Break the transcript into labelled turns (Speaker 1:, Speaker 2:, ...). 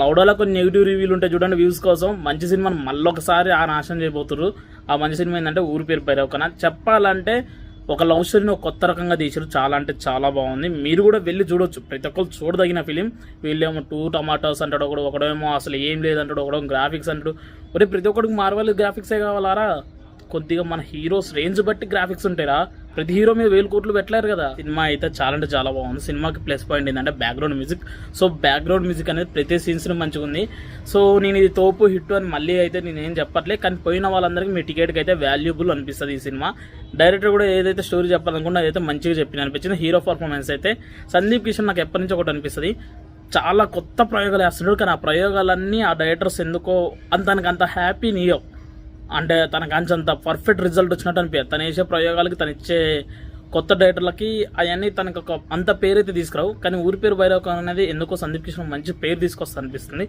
Speaker 1: లౌడోలో కొన్ని నెగిటివ్ రివ్యూలు ఉంటాయి చూడండి వ్యూస్ కోసం. మంచి సినిమాని మళ్ళొకసారి ఆ నాశనం చేయబోతున్నారు ఆ మంచి సినిమా ఏంటంటే ఊరు పేరు పైరవకన చెప్పాలంటే ఒక లవ్ స్టోరీని ఒక కొత్త రకంగా తీశారు చాలా అంటే చాలా బాగుంది. మీరు కూడా వెళ్ళి చూడొచ్చు. ప్రతి ఒక్కరు చూడదగిన ఫిలిం. వీళ్ళేమో టూ టమాటోస్ అంటాడు ఒకడు ఒకడేమో అసలు ఏం లేదంటాడు ఒకడో గ్రాఫిక్స్ అంటాడు. ఒరే ప్రతి ఒక్కడికి మార్వల్ గ్రాఫిక్సే కావాలారా? కొద్దిగా మన హీరోస్ రేంజ్ బట్టి గ్రాఫిక్స్ ఉంటాయిరా. ప్రతి హీరో మీద వేలు కోట్లు పెట్టలేరు కదా. సినిమా అయితే చాలా అంటే చాలా బాగుంది. సినిమాకి ప్లస్ పాయింట్ ఏంటంటే background music so background music అనేది ప్రతి సీన్స్ మంచిగా ఉంది. సో నేను ఇది తోపు హిట్ అని మళ్ళీ అయితే నేను ఏం చెప్పట్లే. కానీ పోయిన వాళ్ళందరికీ మీ టికెట్కి అయితే వాల్యూబుల్ అనిపిస్తుంది ఈ సినిమా. డైరెక్టర్ కూడా ఏదైతే స్టోరీ చెప్పాలనుకున్నా అదైతే మంచిగా చెప్పిన అనిపించింది. హీరో పర్ఫార్మెన్స్ అయితే సందీప్ కిషన్ నాకు ఎప్పటి నుంచి ఒకటి అనిపిస్తుంది. చాలా కొత్త ప్రయోగాలు వేస్తున్నాడు. కానీ ఆ ప్రయోగాలన్నీ ఆ డైరెక్టర్స్ ఎందుకో అంత అంత హ్యాపీ నీయో అంటే తనకు అంచంత పర్ఫెక్ట్ రిజల్ట్ వచ్చినట్టు అనిపించదు తను వేసే ప్రయోగాలకి తను ఇచ్చే కొత్త డైరెక్టర్లకి అవన్నీ తనకు ఒక అంత పేరు అయితే తీసుకురావు. కానీ ఊరి పేరు భైరవ్ అనేది ఎందుకో సందీప్ కిషన్ మంచి పేరు తీసుకొస్తా అనిపిస్తుంది.